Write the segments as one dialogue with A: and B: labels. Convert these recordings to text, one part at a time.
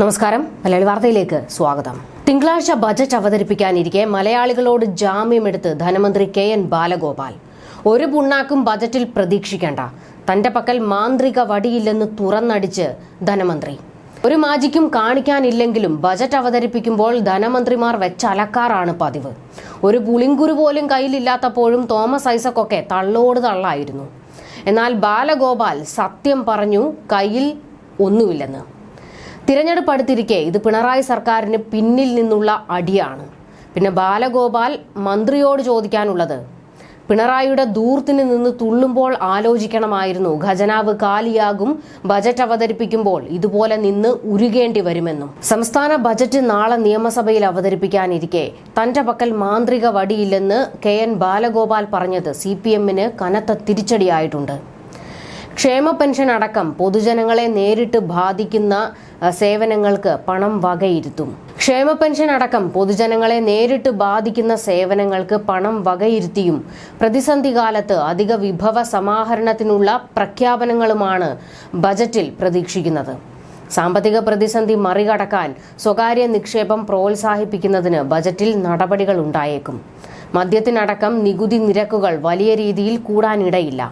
A: നമസ്കാരം. മലയാളി വാർത്തയിലേക്ക് സ്വാഗതം. തിങ്കളാഴ്ച ബജറ്റ് അവതരിപ്പിക്കാനിരിക്കെ മലയാളികളോട് ജാമ്യമെടുത്ത് ധനമന്ത്രി കെ എൻ ബാലഗോപാൽ. ഒരു പുണ്ണാക്കും ബജറ്റിൽ പ്രതീക്ഷിക്കേണ്ട. തന്റെ പക്കൽ മാന്ത്രിക വടിയില്ലെന്ന് തുറന്നടിച്ച് ധനമന്ത്രി. ഒരു മാജിക്കും കാണിക്കാനില്ലെങ്കിലും ബജറ്റ് അവതരിപ്പിക്കുമ്പോൾ ധനമന്ത്രിമാർ വെച്ചലക്കാറാണ് പതിവ്. ഒരു പുളിങ്കുരു പോലും കയ്യിലില്ലാത്തപ്പോഴും തോമസ് ഐസക്കൊക്കെ തള്ളോട് തള്ളായിരുന്നു. എന്നാൽ ബാലഗോപാൽ സത്യം പറഞ്ഞു കയ്യിൽ ഒന്നുമില്ലെന്ന്. തിരഞ്ഞെടുപ്പ് അടുത്തിരിക്കെ ഇത് പിണറായി സർക്കാരിന് പിന്നിൽ നിന്നുള്ള അടിയാണ്. പിന്നെ ബാലഗോപാൽ മന്ത്രിയോട് ചോദിക്കാനുള്ളത് പിണറായിയുടെ ദൂർത്തിന് നിന്ന് തുള്ളുമ്പോൾ ആലോചിക്കണമായിരുന്നു. ഖജനാവ് കാലിയാകും ബജറ്റ് അവതരിപ്പിക്കുമ്പോൾ ഇതുപോലെ നിന്ന് ഉരുകേണ്ടി വരുമെന്നും. സംസ്ഥാന ബജറ്റ് നാളെ നിയമസഭയിൽ അവതരിപ്പിക്കാനിരിക്കെ. തന്റെ പക്കൽ മാന്ത്രിക വടിയില്ലെന്ന് കെ എൻ ബാലഗോപാൽ പറഞ്ഞത് സി പി എമ്മിന് കനത്ത തിരിച്ചടിയായിട്ടുണ്ട്. ക്ഷേമ പെൻഷൻ അടക്കം പൊതുജനങ്ങളെ നേരിട്ട് ബാധിക്കുന്ന സേവനങ്ങൾക്ക് പണം വകയിരുത്തും. ക്ഷേമ പെൻഷൻ അടക്കം പൊതുജനങ്ങളെ നേരിട്ട് ബാധിക്കുന്ന സേവനങ്ങൾക്ക് പണം വകയിരുത്തിയും പ്രതിസന്ധി കാലത്ത് അധിക വിഭവ സമാഹരണത്തിനുള്ള പ്രഖ്യാപനങ്ങളുമാണ് ബജറ്റിൽ പ്രതീക്ഷിക്കുന്നത്. സാമ്പത്തിക പ്രതിസന്ധി മറികടക്കാൻ സ്വകാര്യ നിക്ഷേപം പ്രോത്സാഹിപ്പിക്കുന്നതിന് ബജറ്റിൽ നടപടികൾ ഉണ്ടായേക്കും. മദ്യത്തിനടക്കം നികുതി നിരക്കുകൾ വലിയ രീതിയിൽ കൂടാനിടയില്ല.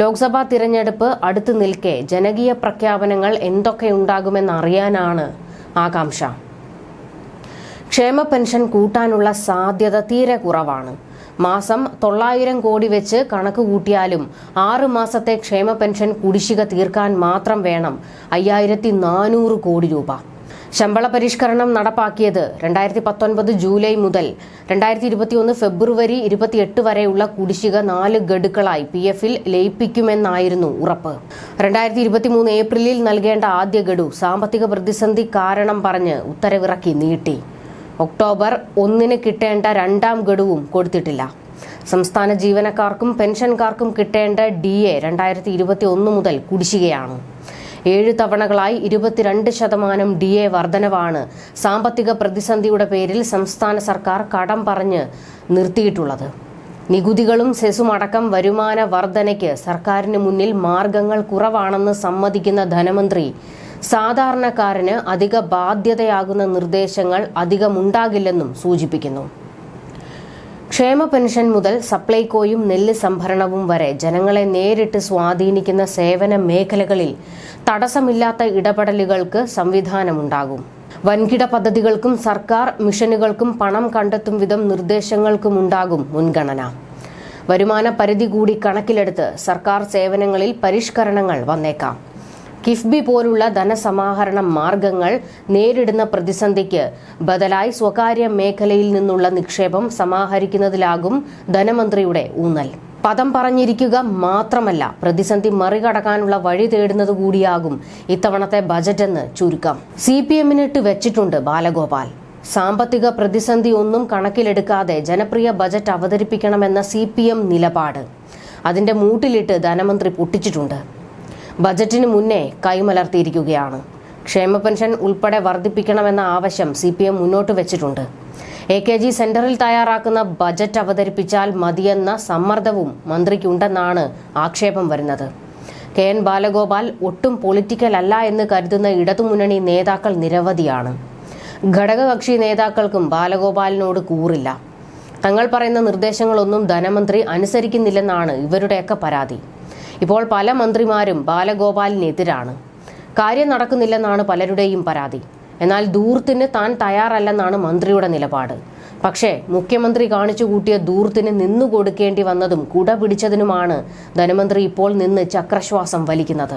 A: ലോക്സഭാ തിരഞ്ഞെടുപ്പ് അടുത്തു നിൽക്കെ ജനകീയ പ്രഖ്യാപനങ്ങൾ എന്തൊക്കെ എന്തൊക്കെയുണ്ടാകുമെന്നറിയാനാണ് ആകാംക്ഷ. ക്ഷേമ പെൻഷൻ കൂട്ടാനുള്ള സാധ്യത തീരെ കുറവാണ്. മാസം തൊള്ളായിരം കോടി വെച്ച് കണക്ക് കൂട്ടിയാലും ആറ് മാസത്തെ ക്ഷേമ പെൻഷൻ കുടിശ്ശിക തീർക്കാൻ മാത്രം വേണം അയ്യായിരത്തി കോടി രൂപ. ശമ്പള പരിഷ്കരണം നടപ്പാക്കിയത് രണ്ടായിരത്തി പത്തൊൻപത് ജൂലൈ മുതൽ രണ്ടായിരത്തി ഇരുപത്തിയൊന്ന് ഫെബ്രുവരി ഇരുപത്തിയെട്ട് വരെയുള്ള കുടിശ്ശിക നാല് ഗഡുക്കളായി പി എഫിൽ ലയിപ്പിക്കുമെന്നായിരുന്നു ഉറപ്പ്. രണ്ടായിരത്തി ഇരുപത്തിമൂന്ന് ഏപ്രിലിൽ നൽകേണ്ട ആദ്യ ഗഡു സാമ്പത്തിക പ്രതിസന്ധി കാരണം പറഞ്ഞ് ഉത്തരവിറക്കി നീട്ടി. ഒക്ടോബർ ഒന്നിന് കിട്ടേണ്ട രണ്ടാം ഗഡുവും കൊടുത്തിട്ടില്ല. സംസ്ഥാന ജീവനക്കാർക്കും പെൻഷൻകാർക്കും കിട്ടേണ്ട ഡി എ രണ്ടായിരത്തി ഇരുപത്തി ഒന്ന് മുതൽ കുടിശ്ശികയാണ്. ഏഴ് തവണകളായി ഇരുപത്തിരണ്ട് ശതമാനം ഡി എ വർധനവാണ്. സാമ്പത്തിക പ്രതിസന്ധിയുടെ പേരിൽ സംസ്ഥാന സർക്കാർ കടം പറഞ്ഞ് നിർത്തിയിട്ടുള്ളത്. നികുതികളും സെസും അടക്കം വരുമാന വർധനയ്ക്ക് സർക്കാരിന് മുന്നിൽ മാർഗങ്ങൾ കുറവാണെന്ന് സമ്മതിക്കുന്ന ധനമന്ത്രി സാധാരണക്കാരന് അധിക ബാധ്യതയാകുന്ന നിർദ്ദേശങ്ങൾ അധികമുണ്ടാകില്ലെന്നും സൂചിപ്പിക്കുന്നു. ക്ഷേമ പെൻഷൻ മുതൽ സപ്ലൈകോയും നെല്ല് സംഭരണവും വരെ ജനങ്ങളെ നേരിട്ട് സ്വാധീനിക്കുന്ന സേവന മേഖലകളിൽ തടസ്സമില്ലാത്ത ഇടപെടലുകൾക്ക് സംവിധാനമുണ്ടാകും. വൻകിട പദ്ധതികൾക്കും സർക്കാർ മിഷനുകൾക്കും പണം കണ്ടെത്തും വിധം നിർദ്ദേശങ്ങൾക്കുമുണ്ടാകും മുൻഗണന. വരുമാന പരിധി കൂടി കണക്കിലെടുത്ത് സർക്കാർ സേവനങ്ങളിൽ പരിഷ്കരണങ്ങൾ വന്നേക്കാം. കിഫ്ബി പോലുള്ള ധനസമാഹരണ മാർഗങ്ങൾ നേരിടുന്ന പ്രതിസന്ധിക്ക് ബദലായി സ്വകാര്യ മേഖലയിൽ നിന്നുള്ള നിക്ഷേപം സമാഹരിക്കുന്നതിലാകും ധനമന്ത്രിയുടെ ഊന്നൽ. പദം പറഞ്ഞിരിക്കുക മാത്രമല്ല പ്രതിസന്ധി മറികടക്കാനുള്ള വഴി തേടുന്നത് കൂടിയാകും ഇത്തവണത്തെ ബജറ്റെന്ന് ചുരുക്കം. സി പി എമ്മിനിട്ട് വെച്ചിട്ടുണ്ട് ബാലഗോപാൽ. സാമ്പത്തിക പ്രതിസന്ധി ഒന്നും കണക്കിലെടുക്കാതെ ജനപ്രിയ ബജറ്റ് അവതരിപ്പിക്കണമെന്ന സി പി എം നിലപാട്. അതിന്റെ മൂട്ടിലിട്ട് ധനമന്ത്രി പൊട്ടിച്ചിട്ടുണ്ട്. ബജറ്റിന് മുന്നേ കൈമലർത്തിയിരിക്കുകയാണ്. ക്ഷേമ പെൻഷൻ ഉൾപ്പെടെ വർദ്ധിപ്പിക്കണമെന്ന ആവശ്യം സി പി എം മുന്നോട്ട് വെച്ചിട്ടുണ്ട്. എ കെ ജി സെന്ററിൽ തയ്യാറാക്കുന്ന ബജറ്റ് അവതരിപ്പിച്ചാൽ മതിയെന്ന സമ്മർദ്ദവും മന്ത്രിക്കുണ്ടെന്നാണ് ആക്ഷേപം വരുന്നത്. കെ എൻ ബാലഗോപാൽ ഒട്ടും പൊളിറ്റിക്കൽ അല്ല എന്ന് കരുതുന്ന ഇടതുമുന്നണി നേതാക്കൾ നിരവധിയാണ്. ഘടകകക്ഷി നേതാക്കൾക്കും ബാലഗോപാലിനോട് കൂറില്ല. തങ്ങൾ പറയുന്ന നിർദ്ദേശങ്ങളൊന്നും ധനമന്ത്രി അനുസരിക്കുന്നില്ലെന്നാണ് ഇവരുടെയൊക്കെ പരാതി. ഇപ്പോൾ പല മന്ത്രിമാരും ബാലഗോപാലിനെതിരാണ്. കാര്യം നടക്കുന്നില്ലെന്നാണ് പലരുടെയും പരാതി. എന്നാൽ ദൂർത്തിന് താൻ തയ്യാറല്ലെന്നാണ് മന്ത്രിയുടെ നിലപാട്. പക്ഷേ മുഖ്യമന്ത്രി കാണിച്ചു കൂട്ടിയ ദൂർത്തിന് നിന്നു കൊടുക്കേണ്ടി വന്നതും കുട പിടിച്ചതിനുമാണ് ധനമന്ത്രി ഇപ്പോൾ നിന്ന് ചക്രശ്വാസം വലിക്കുന്നത്.